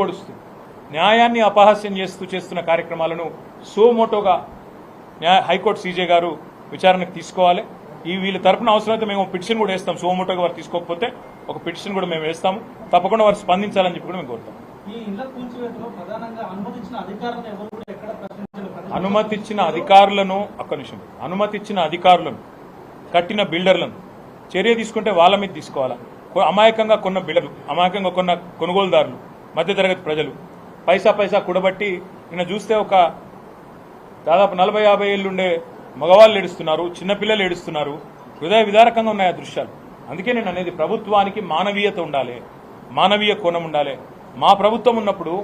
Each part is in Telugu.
పొడుస్తుంది. న్యాయాన్ని అపహాస్యం చేస్తూ చేస్తున్న కార్యక్రమాలను సోమోటోగా న్యాయ హైకోర్టు సీజే గారు విచారణకు తీసుకోవాలి. ఈ వీళ్ళ తరపున అవసరమైతే మేము పిటిషన్ కూడా వేస్తాం. సోమోటోగా వారు తీసుకోకపోతే ఒక పిటిషన్ కూడా మేము వేస్తాము. తప్పకుండా వారు స్పందించాలని చెప్పి కూడా మేము కోరుతాం. అనుమతించిన అధికారులను ఒక్క నిమిషం. అనుమతి ఇచ్చిన అధికారులను కట్టిన బిల్డర్లను చర్య తీసుకుంటే వాళ్ళ మీద తీసుకోవాలా? అమాయకంగా కొన్న బిల్డర్లు అమాయకంగా కొన్న కొనుగోలుదారులు. మధ్యతరగతి ప్రజలు. పైసా పైసా కూడబట్టి నిన్న చూస్తే ఒక దాదాపు నలభై యాభై ఏళ్ళు ఉండే మగవాళ్ళు ఏడుస్తున్నారు చిన్నపిల్లలు ఏడుస్తున్నారు. హృదయ విదారకంగా ఉన్నాయి ఆ దృశ్యాలు. అందుకే నేను అనేది ప్రభుత్వానికి మానవీయత ఉండాలి మానవీయ కోణం ఉండాలి. మా ప్రభుత్వం ఉన్నప్పుడు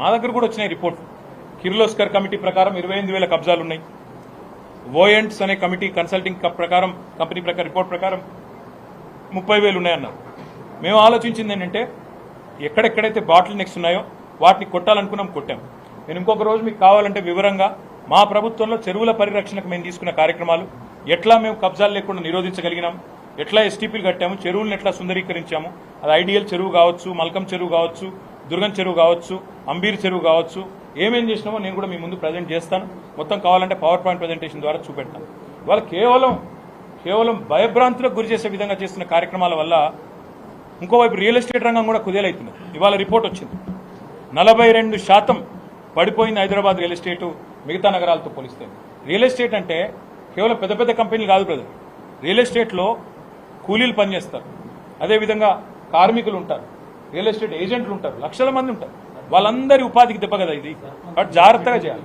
మా దగ్గర కూడా వచ్చినాయి రిపోర్ట్. కిర్లోస్కర్ కమిటీ ప్రకారం ఇరవై ఎనిమిది వేల కబ్జాలు ఉన్నాయి ఓఎంట్స్ అనే కమిటీ కన్సల్టింగ్ ప్రకారం కంపెనీ ప్రకారం రిపోర్ట్ ప్రకారం ముప్పై వేలు ఉన్నాయన్నారు మేము ఆలోచించింది ఏంటంటే ఎక్కడెక్కడైతే బాటిల్ నెక్స్ ఉన్నాయో వాటిని కొట్టాలనుకున్నాం కొట్టాం. నేను ఇంకొక రోజు మీకు కావాలంటే వివరంగా మా ప్రభుత్వంలో చెరువుల పరిరక్షణకు మేము తీసుకున్న కార్యక్రమాలు ఎట్లా మేము కబ్జాలు లేకుండా నిరోధించగలిగినాం ఎట్లా ఎస్టీపీలు కట్టాము చెరువులను ఎట్లా సుందరీకరించాము అది ఐడియల్ చెరువు కావచ్చు మల్కం చెరువు కావచ్చు దుర్గం చెరువు కావచ్చు అంబీర్ చెరువు కావచ్చు ఏమేం చేసినామో నేను కూడా మీ ముందు ప్రజెంట్ చేస్తాను. మొత్తం కావాలంటే పవర్ పాయింట్ ప్రజెంటేషన్ ద్వారా చూపెడతాను. ఇవాళ కేవలం కేవలం భయభ్రాంతులకు గురి చేసే విధంగా చేస్తున్న కార్యక్రమాల వల్ల ఇంకోవైపు రియల్ ఎస్టేట్ రంగం కూడా కుదేలవుతుంది ఇవాళ రిపోర్ట్ వచ్చింది. నలభై రెండు శాతం పడిపోయింది హైదరాబాద్ రియల్ ఎస్టేట్ మిగతా నగరాలతో పోలిస్తే. రియల్ ఎస్టేట్ అంటే కేవలం పెద్ద పెద్ద కంపెనీలు కాదు బ్రదర్. రియల్ ఎస్టేట్లో కూలీలు పనిచేస్తారు. అదేవిధంగా కార్మికులు ఉంటారు. రియల్ ఎస్టేట్ ఏజెంట్లు ఉంటారు. లక్షల మంది ఉంటారు. వాళ్ళందరి ఉపాధికి దెబ్బ కదా ఇది. బట్ జాగ్రత్తగా చేయాలి.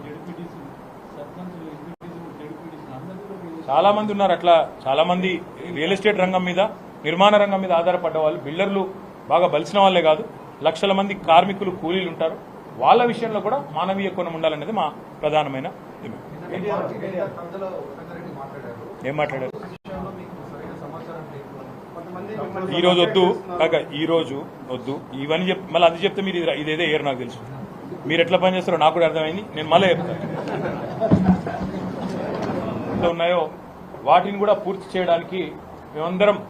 చాలామంది ఉన్నారు అట్లా. చాలామంది రియల్ ఎస్టేట్ రంగం మీద నిర్మాణ రంగం మీద ఆధారపడ్డ వాళ్ళు బిల్డర్లు బాగా బలిసిన వాళ్ళే కాదు లక్షల మంది కార్మికులు కూలీలు ఉంటారు. వాళ్ళ విషయంలో కూడా మానవీయ కోణం ఉండాలనేది మా ప్రధానమైన ఏం మాట్లాడారు? ఈ రోజు వద్దు కాక ఈ రోజు వద్దు. ఇవన్నీ చెప్ మళ్ళీ అది చెప్తే మీరు ఇదేదో ఏరు నాకు తెలుసు. మీరు ఎట్లా పని చేస్తారో నాకు కూడా అర్థమైంది నేను మళ్ళీ చెప్తాను ఉన్నాయో వాటిని కూడా పూర్తి చేయడానికి మేమందరం